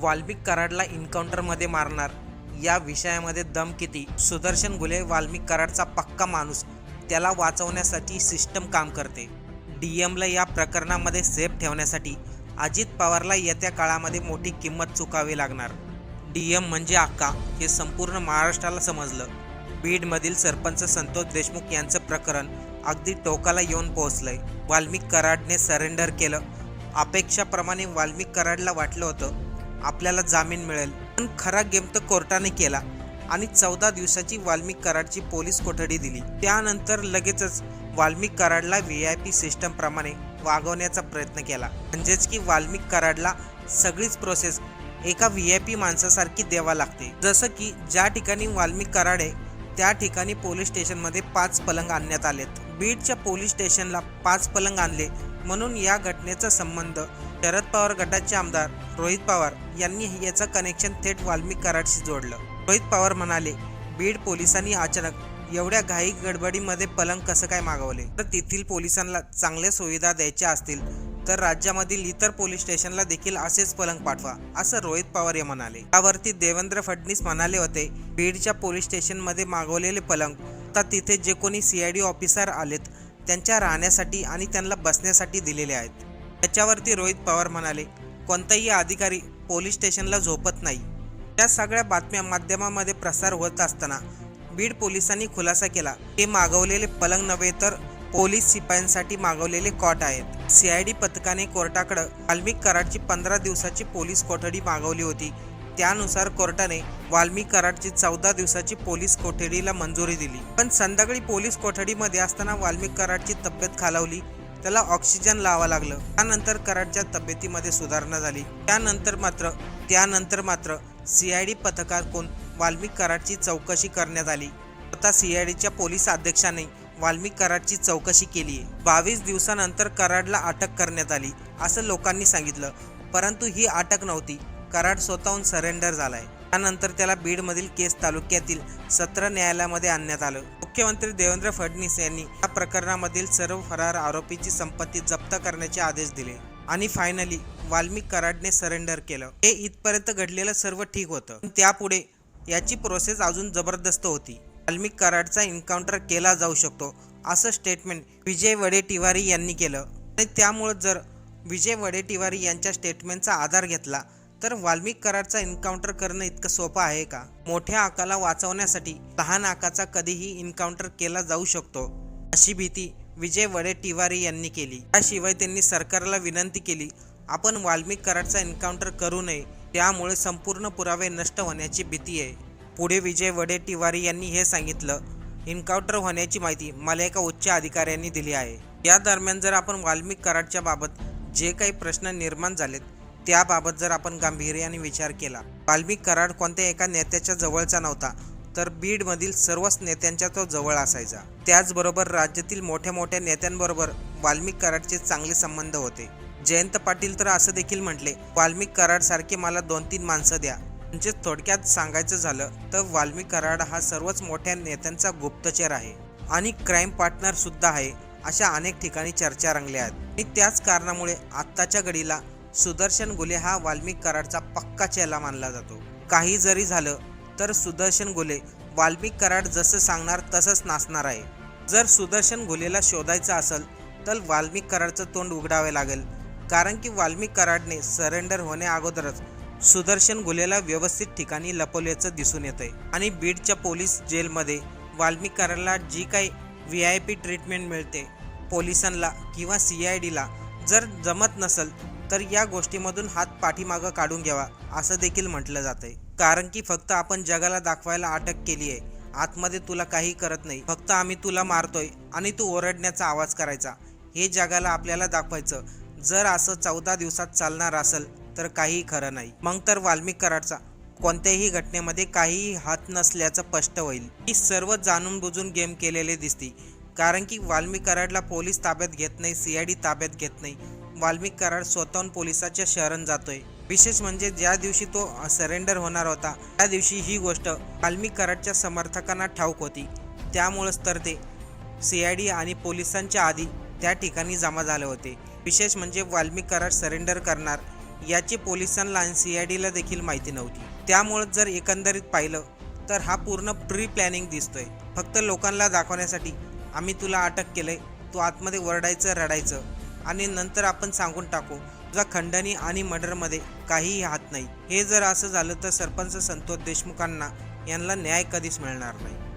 वाल्मिक कराडला इन्काउंटरमध्ये मारणार. या विषयामध्ये दम किती? सुदर्शन गुले वाल्मिक कराडचा पक्का माणूस. त्याला वाचवण्यासाठी सिस्टम काम करते. डी एमला या प्रकरणामध्ये सेफ ठेवण्यासाठी अजित पवारला येत्या काळामध्ये मोठी किंमत चुकावी लागणार. डी एम म्हणजे अक्का हे संपूर्ण महाराष्ट्राला समजलं. बीडमधील सरपंच संतोष देशमुख यांचं प्रकरण अगदी टोकाला येऊन पोहोचलंय. वाल्मिक कराडने सरेंडर केलं. अपेक्षाप्रमाणे वाल्मिक कराडला वाटलं होतं आपल्याला जामीन मिळेल. पण खरा गेम तर कोर्टाने केला आणि चौदा दिवसाची वाल्मिक कराडची पोलीस कोठडी दिली. त्यानंतर लगेचच वाल्मिक कराडला व्ही आय पी सिस्टम प्रमाणे वागवण्याचा प्रयत्न केला. म्हणजेच की वाल्मिक कराडला सगळीच प्रोसेस एका व्ही आय पी माणसासारखी द्यावा लागते. जसं की ज्या ठिकाणी वाल्मिक कराड आहे त्या ठिकाणी पोलीस स्टेशनमध्ये पाच पलंग आणण्यात आलेत. बीडच्या पोलीस स्टेशनला पाच पलंग आणले. म्हणून या घटनेचा संबंध शरद पवार गटाचे आमदार रोहित पवार यांनी याचं कनेक्शन थेट वाल्मिक कराडशी जोडलं. रोहित पवार म्हणाले बीड पोलिसांनी अचानक एवढ्या घाई गडबडीमध्ये पलंग कसं काय मागवले? तर तेथील पोलिसांना चांगल्या सुविधा द्यायच्या असतील तर राज्यामधील इतर पोलीस स्टेशनला देखील असेच पलंग पाठवा असं रोहित पवार हे म्हणाले. त्यावरती देवेंद्र फडणवीस म्हणाले होते बीडच्या पोलीस स्टेशनमध्ये मागवलेले पलंग तर तिथे जे कोणी सी आय डी ऑफिसर आलेत त्यांच्या राहण्यासाठी आणि त्यांना बसण्यासाठी दिलेले आहेत. त्याच्यावरती रोहित पवार म्हणाले कोणताही अधिकारी पोलीस स्टेशनला झोपत नाही. त्या सगळ्या बातम्या माध्यमामध्ये प्रसार होत असताना बीड पोलिसांनी खुलासा केला. ते मागवलेले पलंग नव्हे तर पोलीस शिपायांसाठी मागवलेले कॉट आहेत. सीआयडी पथकाने कोर्टाकडे वाल्मिक कराडची पंधरा दिवसाची पोलीस कोठडी मागवली होती. त्यानुसार कोर्टाने वाल्मिक कराडची चौदा दिवसाची पोलीस कोठडीला मंजुरी दिली. पण संध्याकाळी पोलीस कोठडीमध्ये असताना वाल्मिक कराडची तब्येत खालावली. त्याला ऑक्सिजन लावा लागलं. त्यानंतर कराडच्या तब्येतीमध्ये सुधारणा झाली. त्यानंतर मात्र त्यानंतर मात्र सीआयडी पथकाकडून वाल्मिक कराडची चौकशी करण्यात आली. आता सीआयडीच्या पोलीस अध्यक्षाने वाल्मिक कराडची चौकशी केली आहे. बावीस दिवसानंतर कराडला अटक करण्यात आली असं लोकांनी सांगितलं. परंतु ही अटक नव्हती. कराड स्वतःहून सरेंडर झालाय. त्यानंतर त्याला बीडमधील केस तालुक्यातील सत्र न्यायालयामध्ये आणण्यात आलं. मुख्यमंत्री देवेंद्र फडणवीस यांनी या प्रकरणामधील सर्व फरार आरोपीची संपत्ती जप्त करण्याचे आदेश दिले आणि फायनली वाल्मिक कराडने सरेंडर केलं. हे इथपर्यंत घडलेलं सर्व ठीक होतं. त्यापुढे याची प्रोसेस अजून जबरदस्त होती. वाल्मिक कराडचा एन्काउंटर केला जाऊ शकतो असं स्टेटमेंट विजय वडेटिवारी यांनी केलं. आणि त्यामुळं जर विजय वडेटिवारी यांच्या स्टेटमेंटचा आधार घेतला तर वाल्मिक कराडचा एन्काउंटर करणं इतकं सोपं आहे का? मोठ्या आकाला वाचवण्यासाठी लहान आकाचा कधीही एन्काउंटर केला जाऊ शकतो. अशी भीती विजय वडेटिवारी यांनी केली. त्याशिवाय त्यांनी सरकारला विनंती केली आपण वाल्मिक कराडचा एन्काउंटर करू नये. त्यामुळे संपूर्ण पुरावे नष्ट होण्याची भीती आहे. पुढे विजय वडेटिवारी यांनी हे सांगितलं एन्काउंटर होण्याची माहिती मला एका उच्च अधिकाऱ्यांनी दिली आहे. या दरम्यान जर आपण वाल्मिक कराडच्या बाबत जे काही प्रश्न निर्माण झालेत त्याबाबत जर आपण गांभीर्याने विचार केला वाल्मिक कराड कोणत्या एका नेत्याच्या जवळचा नव्हता तर बीडमधील सर्वच नेत्यांच्या तो जवळ असायचा. त्याचबरोबर राज्यातील मोठ्या मोठ्या नेत्यांबरोबर वाल्मिक कराडचे चांगले संबंध होते. जयंत पाटील तर असं देखील म्हटले वाल्मिक कराड सारखे मला दोन तीन माणसं द्या. म्हणजे थोडक्यात सांगायचं झालं तर वाल्मिक कराड हा सर्वच मोठ्या नेत्यांचा गुप्तचर आहे आणि क्राईम पार्टनर सुद्धा आहे अशा अनेक ठिकाणी चर्चा रंगल्या आहेत. आणि त्याच कारणामुळे आत्ताच्या घडीला सुदर्शन गुले हा वाल्मिक कराडचा पक्का चेला मानला जातो. काही जरी झालं तर सुदर्शन गुले वाल्मिक कराड जसं सांगणार तसंच नाचणार आहे. जर सुदर्शन गुलेला शोधायचं असेल तर वाल्मिक कराडचं तोंड उघडावे लागेल. कारण की वाल्मिक कराडने सरेंडर होण्या अगोदरच सुदर्शन गुलेला व्यवस्थित ठिकाणी लपवल्याचं दिसून येतंय. आणि बीडच्या पोलीस जेलमध्ये वाल्मिक कराडला जी काही व्ही आय पी ट्रीटमेंट मिळते पोलिसांना किंवा सी आय डीला जर जमत नसेल तर या गोष्टीमधून हात पाठीमागं काढून घ्यावा असं देखील म्हटलं जातंय. कारण की फक्त आपण जगाला दाखवायला अटक केली आहे. आतमध्ये तुला काही करत नाही. फक्त आम्ही तुला मारतोय आणि तू ओरडण्याचा आवाज करायचा. हे जगाला आपल्याला दाखवायचं. जर असं चौदा दिवसात चालणार असेल तर काही खरं नाही. मग तर वाल्मिक कराडचा. कोणत्याही घटनेमध्ये काहीही हात नसल्याचं स्पष्ट होईल. ही सर्व जाणून बुजून गेम केलेले दिसते. कारण की वाल्मिक कराडला पोलीस ताब्यात घेत नाही सीआयडी ताब्यात घेत नाही. वाल्मिक कराड स्वतःहून पोलिसाच्या शरण जातोय. विशेष म्हणजे ज्या दिवशी तो सरेंडर होणार होता त्या दिवशी ही गोष्ट वाल्मिक कराडच्या समर्थकांना ठाऊक होती. त्यामुळंच तर ते सी आय डी आणि पोलिसांच्या आधी त्या ठिकाणी जमा झाले होते. विशेष म्हणजे वाल्मिक कराड सरेंडर करणार याची पोलिसांना आणि सी आय डीला देखील माहिती नव्हती. त्यामुळे जर एकंदरीत पाहिलं तर हा पूर्ण प्री प्लॅनिंग दिसतोय. फक्त लोकांना दाखवण्यासाठी आम्ही तुला अटक केलंय तू आतमध्ये वरडायचं रडायचं. आणि नंतर आपण सांगून टाकू तुझा खंडणी आणि मर्डरमध्ये काहीही हात नाही. हे जर असं झालं तर सरपंच संतोष देशमुखांना यांना न्याय कधीच मिळणार नाही.